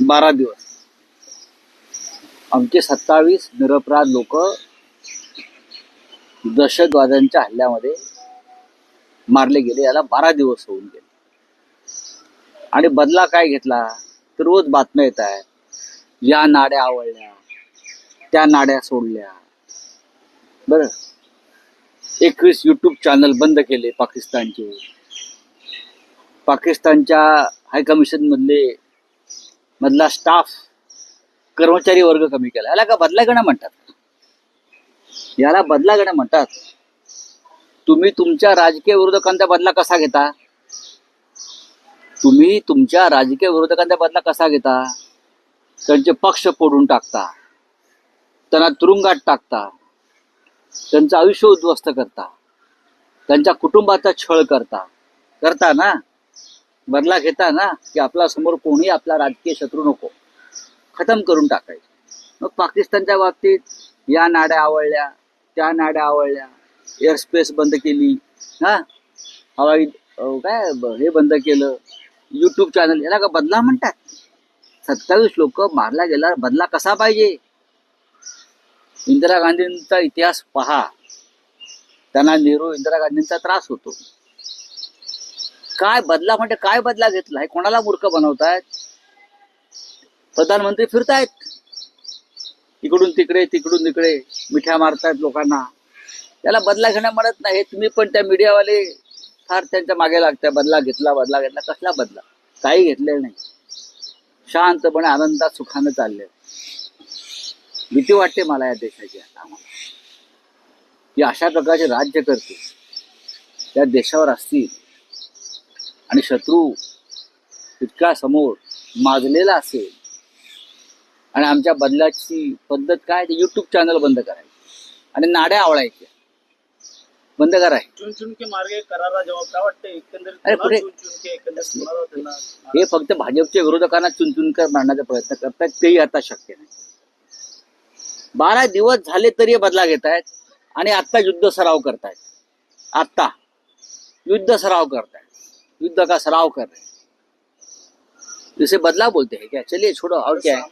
बारा दिवस. आमचे सत्तावीस निरपराध लोक दहशतवाद्यांच्या हल्ल्यामध्ये मारले गेले याला बारा दिवस होऊन गेले. आणि बदला काय घेतला? तर रोज बातम्या येत आहे या नाड्या आवडल्या त्या नाड्या सोडल्या. बर. एकवीस युट्यूब चॅनल बंद केले पाकिस्तानचे. पाकिस्तानच्या हायकमिशन मधले मधला स्टाफ कर्मचारी वर्ग कमी केला. याला का बदला घेणं म्हणतात? याला बदला घेणं म्हणतात. तुम्ही तुमच्या राजकीय विरोधकांचा बदला कसा घेता? तुम्ही तुमच्या राजकीय विरोधकांचा बदला कसा घेता? त्यांचे पक्ष फोडून टाकता. त्यांना तुरुंगात टाकता. त्यांचं आयुष्य उद्ध्वस्त करता. त्यांच्या कुटुंबाचा छळ करता. करता ना? बदला घेता ना की आपला समोर कोणी आपला राजकीय शत्रू नको. खतम करून टाकायचं. मग पाकिस्तानच्या बाबतीत या नाड्या आवडल्या त्या नाड्या आवडल्या एअर स्पेस बंद केली हा? हवाई काय हे बंद केलं युट्यूब चॅनल याला का बदला म्हणतात? सत्तावीस लोक मारला गेला बदला कसा पाहिजे? इंदिरा गांधींचा इतिहास पहा. त्यांना नेहरू इंदिरा गांधींचा त्रास होतो. काय बदला म्हणजे काय बदला घेतलाय कोणाला मूर्ख बनवतायत? प्रधानमंत्री फिरतायत. इकडून तिकडे तिकडून तिकडे मिठ्या मारतायत लोकांना. त्याला बदला घेणं म्हणत नाही. तुम्ही पण त्या मीडियावाले फार त्यांच्या मागे लागताय. बदला घेतला बदला घेतला. कसला बदला? काही घेतलेलं नाही. शांतपणे आनंदात सुखानं चालले भीती वाटते मला या देशाची आता. आम्हाला. की अशा प्रकारचे राज्य करते त्या देशावर असतील. आणि शत्रू इतका समोर माजलेला असेल. आणि आमच्या बदलाची पद्धत काय? ते युट्यूब चॅनल बंद करायचे. आणि नाड्या आवळायच्या. बंद कराय चुन चुन के मार्गे करारा जवाब काय वाटतं एकंदरीत अरे पुन्हा पुढे- चुन चुन के एकंदरीत कुणाला त्यांना हे फक्त भाजपच्या विरोधकांना चुनचुनकर मारण्याचा प्रयत्न करतायत. तेही आता शक्य नाही. बारा दिवस झाले तरी बदला घेत आहेत आणि आत्ता युद्ध सराव करतायत. आत्ता. युद्ध सराव करतायत. युद्ध का सराव कर रहे हैं. जिसे बदला बोलते हैं क्या चलिए छोड़ो और क्या है